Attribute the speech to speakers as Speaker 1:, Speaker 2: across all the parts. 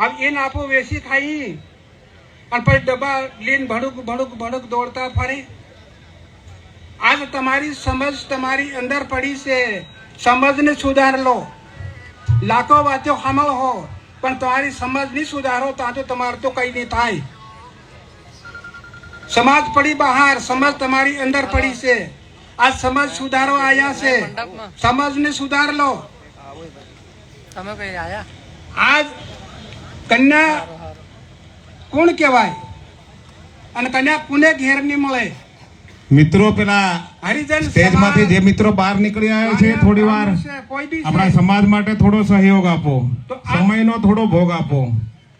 Speaker 1: હવે એ નાપો વેસી ખાઈ. અને પછી ડબ્બા લઈને ભણુક ભણુક ભણુક દોડતા ફરે. આજ તમારી સમજ તમારી અંદર પડી છે. સમજને સુધાર લો. લાખો વાતો સાંભળ હો. પણ તમારી સમજ નહીં સુધારો ત્યાં તો તમારે તો કઈ નહીં થાય. સમાજ પડી બહાર સમજ તમારી અંદર પડી છે. આ સમજ સુધારો આયા છે. સમજને સુધાર લો.
Speaker 2: તમે કઈ આયા?
Speaker 1: આજ કન્યા કોણ કહેવાય? અને કન્યા કોને ઘેર નહીં મળે?
Speaker 3: મિત્રો પેલા
Speaker 1: હરિજન
Speaker 3: સ્ટેજમાંથી જે મિત્રો બહાર નીકળી આવ્યા છે થોડી વાર આપણા સમાજ માટે થોડો સહયોગ આપો. સમયનો થોડો ભોગ આપો.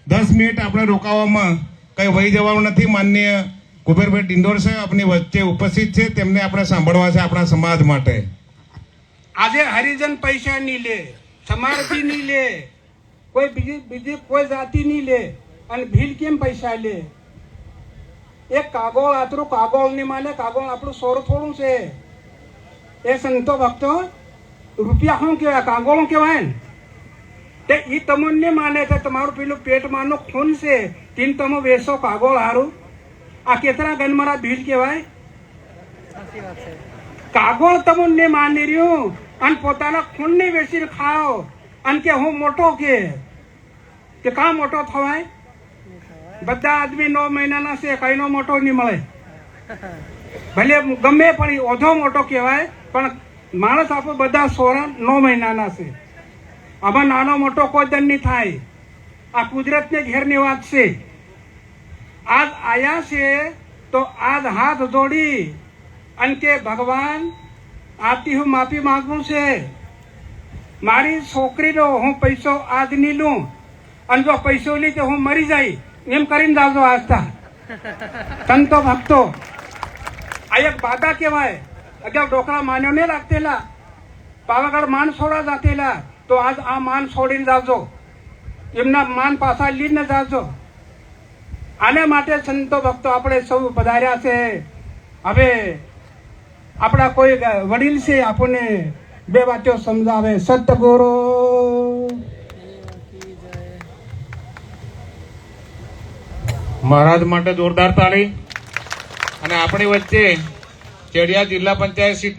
Speaker 3: દસ મિનિટ આપણે રોકાવામાં કઈ વહી જવાનું નથી. માન્ય કુબેરભાઈ ડિંડોર છે આપની વચ્ચે ઉપસ્થિત છે. તેમને આપણે સાંભળવા છે આપણા સમાજ માટે.
Speaker 1: આજે હરિજન પૈસા નહીં લે સમારથી નહીં લે કોઈ બીજી બીજી કોઈ જાતિ નહીં લે અને ભીલ કેમ પૈસા લે? એ કાગોળ આતરું કાગોળની માને કાગોળ આપણું સોર થોડું છે. એ સંતો ભક્તો રૂપિયા શું કહેવાય? કાગોળ કહેવાય ને? તે એ તમને માને કે તમારું પેલું પેટમાંનું ખૂન છે તીન તમે વેસો કાગોળ હારું. આ કેતરા ગનમારા ભીલ કહેવાય? કાગોળ તમને માની રહ્યું. અને પોતાના ખૂનને વેચીને ખાઓ. અને કે હું મોટો કે? કે કાં મોટો થવાય? બધા આદમી નવ મહિનાના છે, કઈનો મોટો નહીં મળે. ભલે ગમે પણ એ ઓધો મોટો કહેવાય, પણ માણસ આપણે બધા સોરા નવ મહિનાના છે. આમાં નાનો મોટો કોઈ દંડ નહીં થાય. આ કુદરતને ઘેરની વાત છે. આજ આયા છે તો આજ હાથ જોડી અને કે ભગવાન આથી હું માફી માગું છે. મારી છોકરીનો હું પૈસો આજ નહીં લઉં. અને જો પૈસો લી તો હું મરી જાય, એમ કરીને જાજો આસ્થા સંતો ભક્તો, આ એક બાધા કહેવાય. અગાઉ ડોકરા માન્યો નહીં રાખતેલા, પાવાગઢ માન છોડા જાતેલા, તો આજ આ માન છોડીને જાજો. એમના માન પાછા લઈને જાજો. આને માટે સંતો ભક્તો આપણે સૌ પધાર્યા છે. હવે આપણા કોઈ વડીલ છે, આપણને બે વાતો સમજાવે. સતગુરુ
Speaker 3: મહારાજ માટે જોરદાર તાળી. અને આપણી વચ્ચે ચેડિયા જિલ્લા પંચાયત સીટ